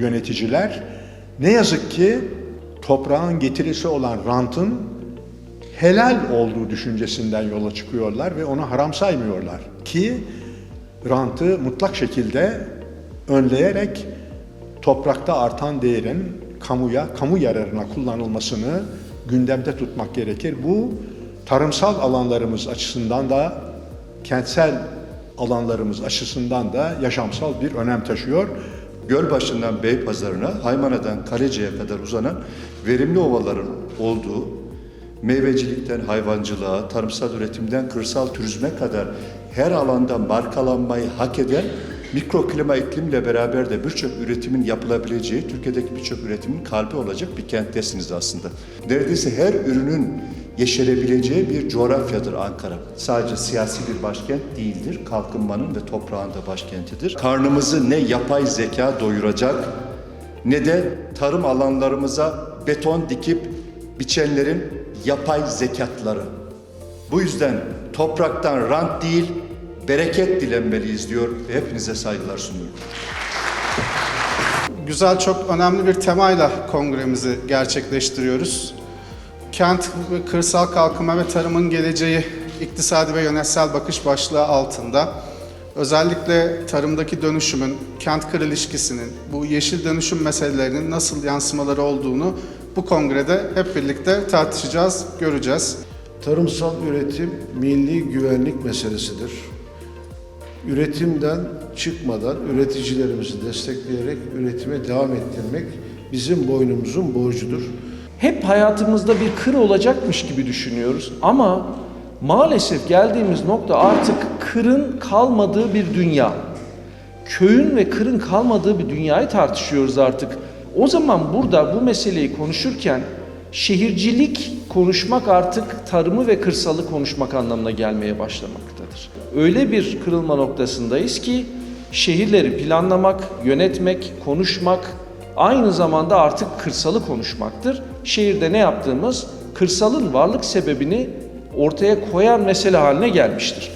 yöneticiler ne yazık ki toprağın getirisi olan rantın helal olduğu düşüncesinden yola çıkıyorlar ve onu haram saymıyorlar ki rantı mutlak şekilde önleyerek toprakta artan değerin kamuya, kamu yararına kullanılmasını gündemde tutmak gerekir. Bu tarımsal alanlarımız açısından da kentsel alanlarımız açısından da yaşamsal bir önem taşıyor. Gölbaşı'ndan Beypazarı'na, Haymana'dan Kaleci'ye kadar uzanan verimli ovaların olduğu, meyvecilikten hayvancılığa, tarımsal üretimden kırsal turizme kadar her alanda markalanmayı hak eden mikroklima iklimle beraber de birçok üretimin yapılabileceği, Türkiye'deki birçok üretimin kalbi olacak bir kenttesiniz aslında. Neredeyse her ürünün yeşerebileceği bir coğrafyadır Ankara. Sadece siyasi bir başkent değildir, kalkınmanın ve toprağın da başkentidir. Karnımızı ne yapay zeka doyuracak, ne de tarım alanlarımıza beton dikip biçenlerin yapay zekatları. Bu yüzden topraktan rant değil, bereket dilenmeliyiz diyor ve hepinize saygılar sunuyorum. Güzel, çok önemli bir temayla kongremizi gerçekleştiriyoruz. Kent ve kırsal kalkınma ve tarımın geleceği iktisadi ve yönetsel bakış başlığı altında özellikle tarımdaki dönüşümün, kent kır ilişkisinin, bu yeşil dönüşüm meselelerinin nasıl yansımaları olduğunu bu kongrede hep birlikte tartışacağız, göreceğiz. Tarımsal üretim milli güvenlik meselesidir. Üretimden çıkmadan üreticilerimizi destekleyerek üretime devam ettirmek bizim boynumuzun borcudur. Hep hayatımızda bir kır olacakmış gibi düşünüyoruz ama maalesef geldiğimiz nokta artık kırın kalmadığı bir dünya. Köyün ve kırın kalmadığı bir dünyayı tartışıyoruz artık. O zaman burada bu meseleyi konuşurken şehircilik konuşmak artık tarımı ve kırsalı konuşmak anlamına gelmeye başlamaktadır. Öyle bir kırılma noktasındayız ki şehirleri planlamak, yönetmek, konuşmak aynı zamanda artık kırsalı konuşmaktır. Şehirde ne yaptığımız kırsalın varlık sebebini ortaya koyan mesele haline gelmiştir.